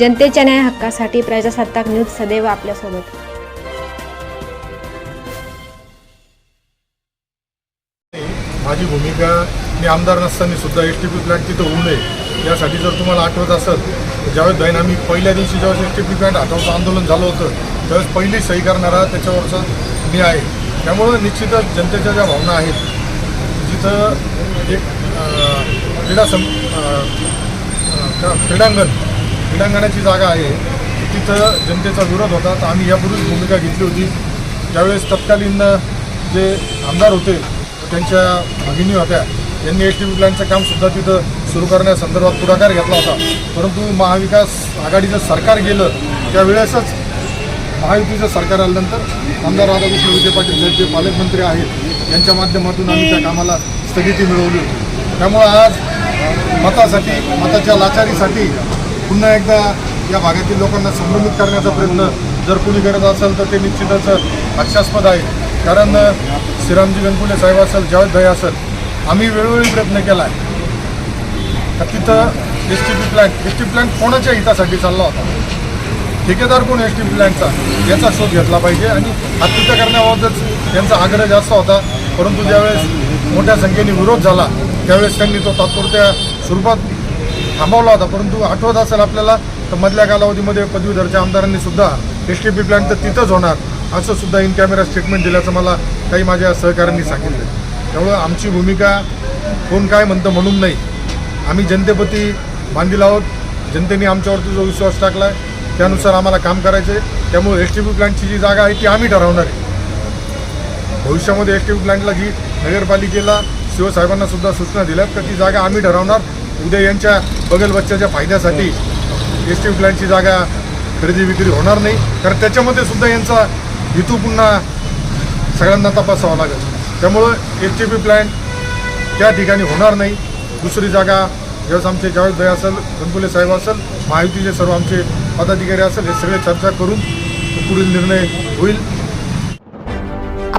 जनतेच्या न्याय हक्कासाठी प्रजासत्ताक न्यूज सदैव आपल्यासोबत. माझी भूमिका मी आमदार नसताना सुद्धा एस टी पी प्लॅन्ट तिथं होऊ नये यासाठी जर तुम्हाला आठवत असेल तर ज्यावेळेस बहीण आम्ही पहिल्या दिवशी ज्यावेळेस एस टी पी प्लॅन्ट हटवचं आंदोलन झालं होतं त्यावेळेस पहिली सही करणारा त्याच्यावरचा मी आहे. त्यामुळं निश्चितच जनतेच्या ज्या भावना आहेत जिथं एक क्रीडा सं क्रीडांगण क्रीडांगणाची जागा आहे. तिथं जनतेचा विरोध होता. तर आम्ही यापूर्वीच भूमिका घेतली होती. ज्यावेळेस तत्कालीन जे आमदार होते त्यांच्या भगिनी होत्या यांनी एस टी व्ही प्लॅनचं कामसुद्धा तिथं सुरू करण्यासंदर्भात पुढाकार घेतला होता. परंतु महाविकास आघाडीचं सरकार गेलं त्यावेळेसच महायुतीचं सरकार आल्यानंतर आमदार राधाकृष्ण विजय पाटील साहेब जे पालकमंत्री आहेत यांच्या माध्यमातून आम्ही त्या कामाला स्थगिती मिळवली होती. त्यामुळं आज मतासाठी मताच्या लाचारीसाठी पुन्हा एकदा या भागातील लोकांना संभ्रमित करण्याचा प्रयत्न जर कुणी करत असेल तर ते निश्चितच हास्यास्पद आहे. कारण श्रीरामजी गणपुले साहेब असेल जावेद भाई असेल आम्ही वेळोवेळी प्रयत्न केला आहे तर तिथं S T P plant S T plant कोणाच्या हितासाठी चालला होता? ठेकेदार कोण एस टी प्लॅनचा याचा शोध घेतला पाहिजे आणि हत्या करण्याबाबतच त्यांचा आग्रह जास्त होता. परंतु ज्यावेळेस मोठ्या संख्येने विरोध झाला त्यावेळेस त्यांनी तो तात्पुरत्या स्वरूपात थांबवला होता परंतु आठवत असेल आपल्याला तर मधल्या कालावधीमध्ये पदवीधरच्या आमदारांनी सुद्धा एस टी पी प्लॅन्ट तर तिथंच होणार असं सुद्धा इन कॅमेरा स्टेटमेंट दिल्याचं मला काही माझ्या सहकाऱ्यांनी सांगितलं. त्यामुळं आमची भूमिका कोण काय म्हणतं म्हणून नाही. आम्ही जनतेप्रती बांधील आहोत जनतेने आमच्यावरती जो विश्वास टाकला आहे त्यानुसार आम्हाला काम करायचं आहे. त्यामुळे एस टी पी प्लॅन्टची जी जागा आहे ती आम्ही ठरवणार आहे. भविष्यामध्ये एस टी पी प्लॅन्टला जी नगरपालिकेला शिवसाहेबांना सुद्धा सूचना दिल्यात तर ती जागा आम्ही ठरवणार. उद्या यांच्या बगल बच्च्याच्या फायद्यासाठी एस टी पी प्लॅन्टची जागा खरेदी विक्री होणार नाही. कारण त्याच्यामध्ये सुद्धा यांचा हेतू पुन्हा सगळ्यांना तपासावा लागेल. त्यामुळं एस टी पी प्लॅन्ट त्या ठिकाणी होणार नाही. दुसरी जागा ज्यावेळेस आमचे जावेद भाई असेल गणपुले साहेब असेल महायुतीचे सर्व आमचे पदाधिकारी असेल हे सगळे चर्चा करून पुढील निर्णय होईल.